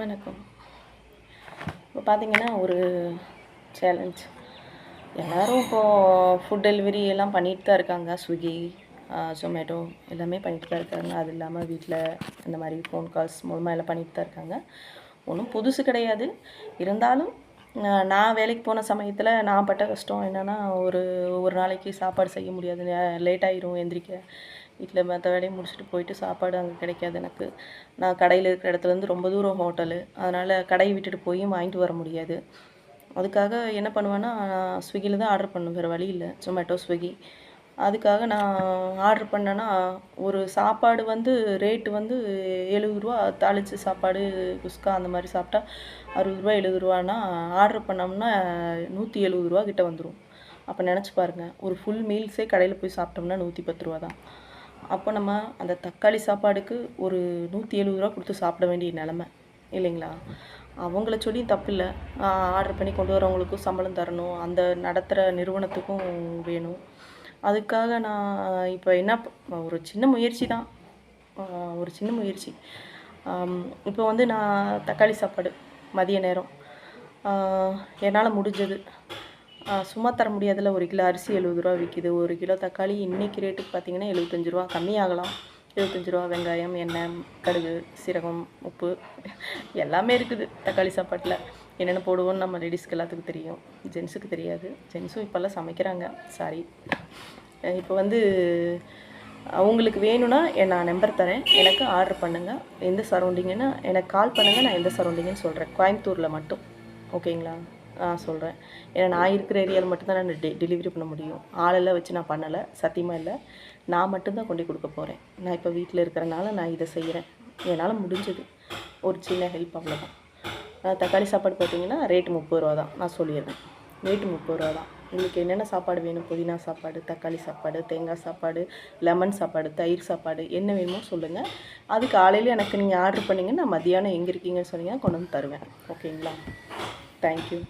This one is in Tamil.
வணக்கம். இப்போ பார்த்தீங்கன்னா ஒரு சேலஞ்ச் எல்லோரும் இப்போது ஃபுட் டெலிவரி எல்லாம் பண்ணிட்டு தான் இருக்காங்க. ஸ்விக்கி ஜொமேட்டோ எல்லாமே பண்ணிட்டு தான் இருக்காங்க. அது இல்லாமல் வீட்டில் இந்த மாதிரி ஃபோன் கால்ஸ் மூலமாக எல்லாம் பண்ணிட்டு தான் இருக்காங்க. ஒன்றும் புதுசு கிடையாது. இருந்தாலும் நான் வேலைக்கு போன சமயத்தில் நான் பட்ட கஷ்டம் என்னென்னா ஒரு ஒரு நாளைக்கு சாப்பாடு செய்ய முடியாது. லேட் ஆயிரும் எந்திரிக்க. வீட்டில் மற்ற வேலையை முடிச்சுட்டு போயிட்டு சாப்பாடு அங்கே கிடைக்காது எனக்கு. நான் கடையில் இருக்கிற இடத்துலேருந்து ரொம்ப தூரம் ஹோட்டலு அதனால் கடையை விட்டுட்டு போய் வாங்கிட்டு வர முடியாது. அதுக்காக என்ன பண்ணுவேன்னா நான் ஸ்விக்கியில் தான் ஆர்டர் பண்ணுவேன். வேறு வழி இல்லை. ஜொமேட்டோ ஸ்விக்கி அதுக்காக நான் ஆர்டர் பண்ணேன்னா ஒரு சாப்பாடு வந்து ரேட்டு வந்து எழுபது ரூபா தாளித்து சாப்பாடு குஸ்கா அந்த மாதிரி சாப்பிட்டா அறுபது ரூபா எழுபது ரூபான்னா ஆர்டர் பண்ணோம்னா நூற்றி எழுபது ரூபா கிட்ட வந்துடும் அப்போ நினச்சி பாருங்கள் ஒரு ஃபுல் மீல்ஸே கடையில் போய் சாப்பிட்டோம்னா நூற்றி பத்து ரூபா தான். அப்போ நம்ம அந்த தக்காளி சாப்பாடுக்கு ஒரு நூற்றி எழுபது ரூபா கொடுத்து சாப்பிட வேண்டிய நிலமை இல்லைங்களா? அவங்கள சொல்லி தப்பில்லை. ஆர்டர் பண்ணி கொண்டு வரவங்களுக்கும் சம்பளம் தரணும். அந்த நடத்துகிற நிறுவனத்துக்கும் வேணும். அதுக்காக நான் இப்போ என்ன ஒரு சின்ன முயற்சி தான். ஒரு சின்ன முயற்சி. இப்போ வந்து நான் தக்காளி சாப்பாடு மதிய நேரம். என்னால் முடிஞ்சது. சும்மா தர முடியாதுல ஒரு கிலோ அரிசி எழுபது ரூபா விற்கிது ஒரு கிலோ தக்காளி இன்றைக்கி ரேட்டுக்கு பார்த்தீங்கன்னா எழுபத்தஞ்சு ரூபா. கம்மியாகலாம் எழுபத்தஞ்சு ரூபா வெங்காயம் எண்ணெய் கடுகு சீரகம் உப்பு எல்லாமே இருக்குது தக்காளி சாப்பாட்டில். என்னென்ன போடுவோம்னு நம்ம லேடிஸ்க்கு எல்லாத்துக்கும் தெரியும். ஜென்ஸுக்கு தெரியாது. ஜென்ஸும் இப்போல்லாம் சமைக்கிறாங்க. சாரி இப்போ வந்து அவங்களுக்கு வேணும்னா என் நான் நம்பர் தரேன். எனக்கு ஆர்டர் பண்ணுங்கள் எந்த சரௌண்டிங்குன்னு எனக்கு கால் பண்ணுங்கள் நான் எந்த சரௌண்டிங்குன்னு சொல்கிறேன் கோயம்புத்தூரில் மட்டும். ஓகேங்களா நான் சொல்கிறேன் ஏன்னா நான் இருக்கிற ஏரியாவில் மட்டும்தான் நான் டெ டெலிவரி பண்ண முடியும். ஆளெல்லாம் வச்சு நான் பண்ணலை. சத்தியமாக இல்லை. நான் மட்டும்தான் கொண்டு கொடுக்க போகிறேன் நான் இப்போ வீட்டில் இருக்கிறனால நான் இதை செய்கிறேன் என்னால் முடிஞ்சது. ஒரு சின்ன ஹெல்ப் அவ்வளோதான் தக்காளி சாப்பாடு பார்த்தீங்கன்னா ரேட்டு முப்பது ரூபா தான் நான் சொல்லிடுறேன். ரேட்டு முப்பது ரூபா தான் உங்களுக்கு என்னென்ன சாப்பாடு வேணும்? புதினா சாப்பாடு தக்காளி சாப்பாடு தேங்காய் சாப்பாடு லெமன் சாப்பாடு தயிர் சாப்பாடு என்ன வேணுமோ சொல்லுங்கள் அது காலையில் எனக்கு நீங்கள் ஆர்டர் பண்ணிங்கன்னா நான் மதியானம் எங்கே இருக்கீங்கன்னு சொன்னீங்கன்னா கொண்டு வந்து தருவேன். ஓகேங்களா தேங்க்யூ